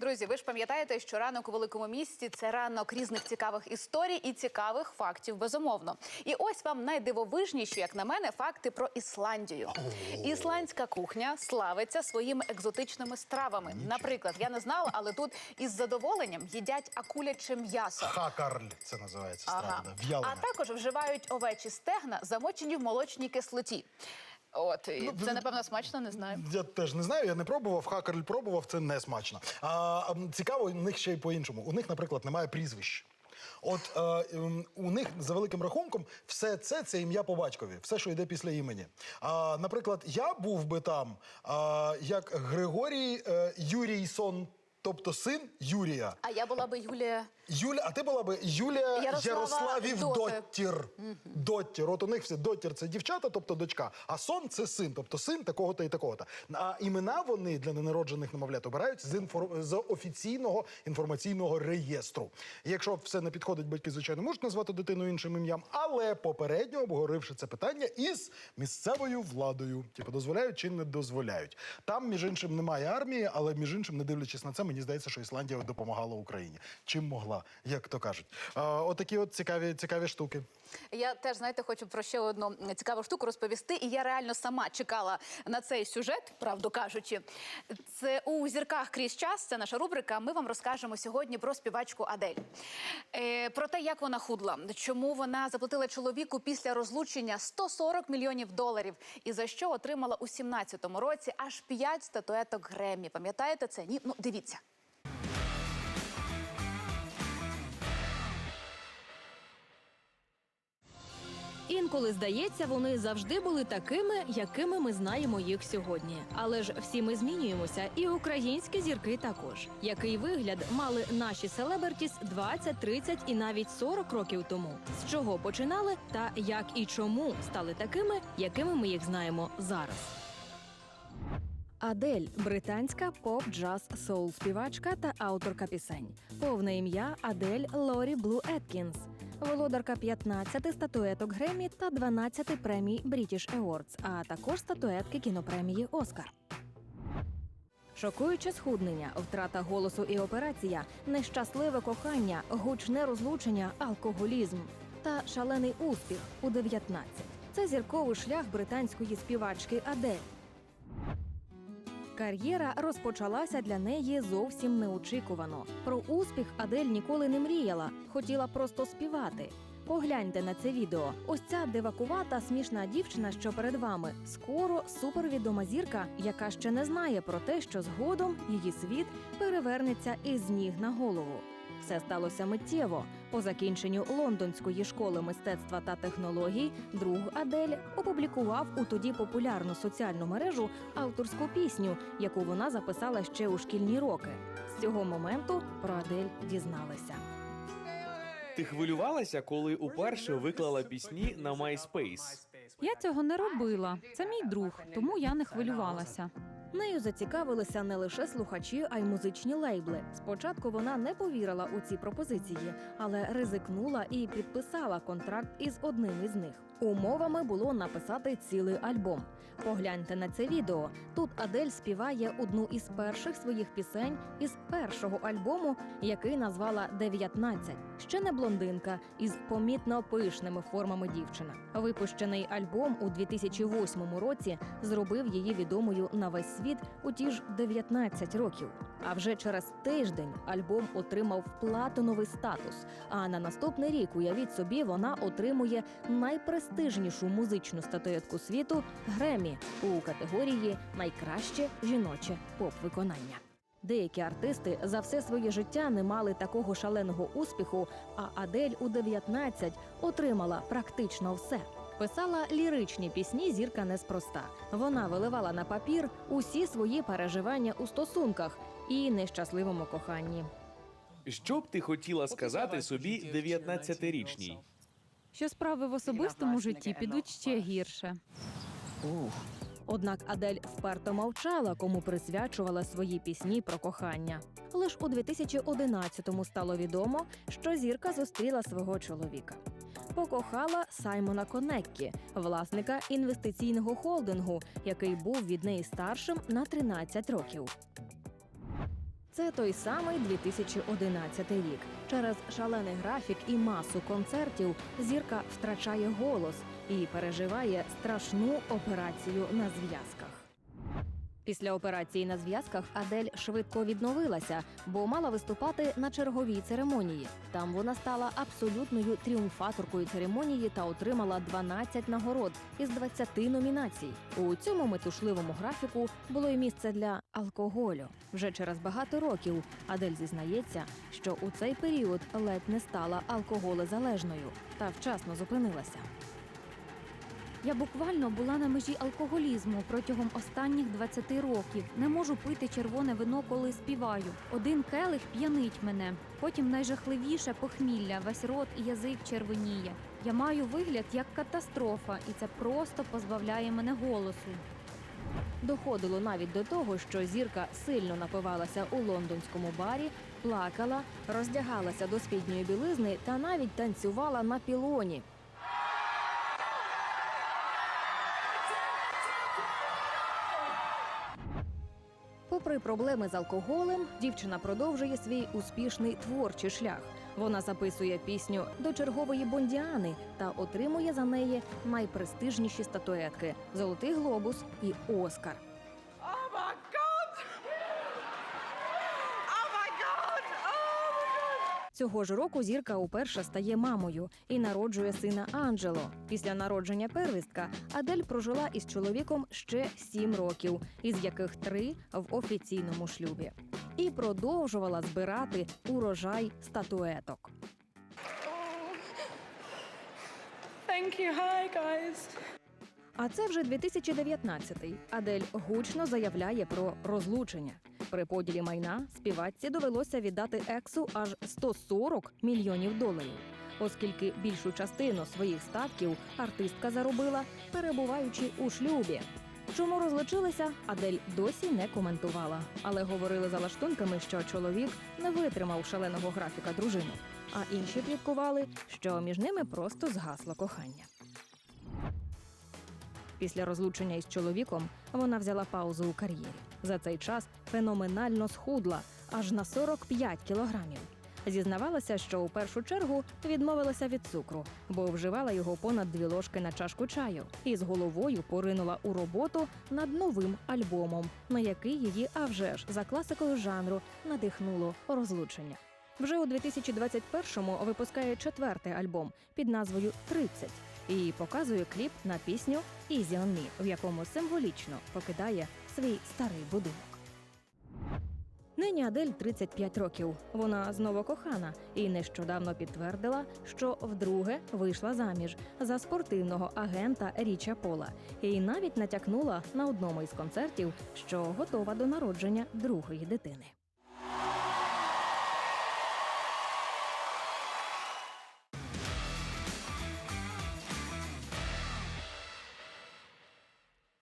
Друзі, ви ж пам'ятаєте, що ранок у великому місті це ранок різних цікавих історій і цікавих фактів, безумовно. І ось вам найдивовижніші, як на мене, факти про Ісландію. Ісландська кухня славиться своїми екзотичними стравами. Наприклад, я не знала, але тут із задоволенням їдять акуляче м'ясо. Хакарль це називається страва. Ага. да, А також вживають овечі стегна, замочені в молочній кислоті. От і Ну, це напевно смачно, не знаю. Я теж не знаю, я не пробував. Хакарль пробував, це не смачно. А цікаво, у них ще й по-іншому. У них, наприклад, немає прізвищ. От е, у них за великим рахунком все це це ім'я по батькові, все, що йде після імені. А, наприклад, я був би там а, як Григорій е, Юрійсон, тобто син Юрія. А я була би Юлія. Юля, а ти була би Юлія Ярослава Ярославів Доти. Доттір. Доттір. От у них всі Доттір це дівчата, тобто дочка, а сон це син, тобто син такого-то і такого-то. А імена вони для ненароджених немовлят обирають з, інфор... з офіційного інформаційного реєстру. Якщо все не підходить, батьки, звичайно, можуть назвати дитину іншим ім'ям, але попередньо обговоривши це питання із місцевою владою. Типу, дозволяють чи не дозволяють. Там, між іншим, немає армії, але між іншим, не дивлячись на це, мені здається, що Ісландія допомагала Україні. Чим могла, як то кажуть. Отакі от цікаві, цікаві штуки. Я теж знаєте, хочу про ще одну цікаву штуку розповісти. І я реально сама чекала на цей сюжет, правду кажучи. Це у зірках крізь час. Це наша рубрика. Ми вам розкажемо сьогодні про співачку Адель. Е, про те, як вона худла, чому вона заплатила чоловіку після розлучення 140 мільйонів доларів, і за що отримала у 17-му році аж 5 статуеток Гремі. Пам'ятаєте це? Ні? Ну дивіться. Інколи здається, вони завжди були такими, якими ми знаємо їх сьогодні. Але ж всі ми змінюємося, і українські зірки також. Який вигляд мали наші селебертіс 20, 30 і навіть 40 років тому? З чого починали, та як і чому стали такими, якими ми їх знаємо зараз? Адель британська поп джаз соул співачка та авторка пісень. Повне ім'я Адель Лорі Блу Еткінс. Володарка 15 статуеток Гремі та 12 премій British Awards, а також статуетки кінопремії Оскар. Шокуюче схуднення, втрата голосу і операція, нещасливе кохання, гучне розлучення, алкоголізм та шалений успіх у 19. Це зірковий шлях британської співачки Адель. Кар'єра розпочалася для неї зовсім неочікувано. Про успіх Адель ніколи не мріяла, хотіла просто співати. Погляньте на це відео. Ось ця дивакувата смішна дівчина, що перед вами, скоро супервідома зірка, яка ще не знає про те, що згодом її світ перевернеться із ніг на голову. Все сталося миттєво. По закінченню лондонської школи мистецтва та технологій друг Адель опублікував у тоді популярну соціальну мережу авторську пісню, яку вона записала ще у шкільні роки. З цього моменту про Адель дізналися. Ти хвилювалася, коли уперше виклала пісні на MySpace? Я цього не робила. Це мій друг, тому я не хвилювалася. Нею зацікавилися не лише слухачі, а й музичні лейбли. Спочатку вона не повірила у ці пропозиції, але ризикнула і підписала контракт із одним із них. Умовами було написати цілий альбом. Погляньте на це відео. Тут Адель співає одну із перших своїх пісень із першого альбому, який назвала «19». Ще не блондинка із помітно пишними формами дівчина. Випущений альбом у 2008 році зробив її відомою на весь світ у ті ж 19 років. А вже через тиждень альбом отримав платиновий статус. А на наступний рік, уявіть собі, вона отримує найпрестижнішу музичну статуетку світу Гремі у категорії Найкраще жіноче поп-виконання. Деякі артисти за все своє життя не мали такого шаленого успіху, а Адель у 19 отримала практично все. Писала ліричні пісні зірка неспроста. Вона виливала на папір усі свої переживання у стосунках і нещасливому коханні. Що б ти хотіла сказати собі 19-річній? Що справи в особистому житті підуть ще гірше. Однак Адель вперто мовчала, кому присвячувала свої пісні про кохання. Лиш у 2011-му стало відомо, що зірка зустріла свого чоловіка. Покохала Саймона Конеккі, власника інвестиційного холдингу, який був від неї старшим на 13 років. Це той самий 2011 рік. Через шалений графік і масу концертів зірка втрачає голос і переживає страшну операцію на зв'язках. Після операції на зв'язках Адель швидко відновилася, бо мала виступати на черговій церемонії. Там вона стала абсолютною тріумфаторкою церемонії та отримала 12 нагород із 20 номінацій. У цьому метушливому графіку було й місце для алкоголю. Вже через багато років Адель зізнається, що у цей період ледь не стала алкоголезалежною та вчасно зупинилася. Я буквально була на межі алкоголізму протягом останніх 20 років. Не можу пити червоне вино, коли співаю. Один келих п'янить мене. Потім найжахливіше похмілля, весь рот і язик червоніє. Я маю вигляд як катастрофа, і це просто позбавляє мене голосу. Доходило навіть до того, що зірка сильно напивалася у лондонському барі, плакала, роздягалася до спідньої білизни та навіть танцювала на пілоні. Попри проблеми з алкоголем, дівчина продовжує свій успішний творчий шлях. Вона записує пісню до чергової бондіани та отримує за неї найпрестижніші статуетки Золотий глобус і Оскар. Цього ж року зірка уперше стає мамою і народжує сина Анджело. Після народження первістка Адель прожила із чоловіком ще сім років, із яких три в офіційному шлюбі, і продовжувала збирати урожай статуеток. Thank you. Hi guys. А це вже 2019-й. Адель гучно заявляє про розлучення. При поділі майна співачці довелося віддати ексу аж 140 мільйонів доларів, оскільки більшу частину своїх статків артистка заробила, перебуваючи у шлюбі. Чому розлучилися, Адель досі не коментувала, але говорили за лаштунками, що чоловік не витримав шаленого графіка дружини. А інші пліткували, що між ними просто згасло кохання. Після розлучення із чоловіком вона взяла паузу у кар'єрі. За цей час феноменально схудла аж на 45 кілограмів. Зізнавалася, що у першу чергу відмовилася від цукру, бо вживала його понад дві ложки на чашку чаю, і з головою поринула у роботу над новим альбомом, на який її, а вже ж за класикою жанру, надихнуло розлучення. Вже у 2021-му випускає четвертий альбом під назвою «30» і показує кліп на пісню «Easy on Me», в якому символічно покидає свій старий будинок. Нині Адель 35 років. Вона знову кохана і нещодавно підтвердила, що вдруге вийшла заміж за спортивного агента Річа Пола і навіть натякнула на одному із концертів, що готова до народження другої дитини.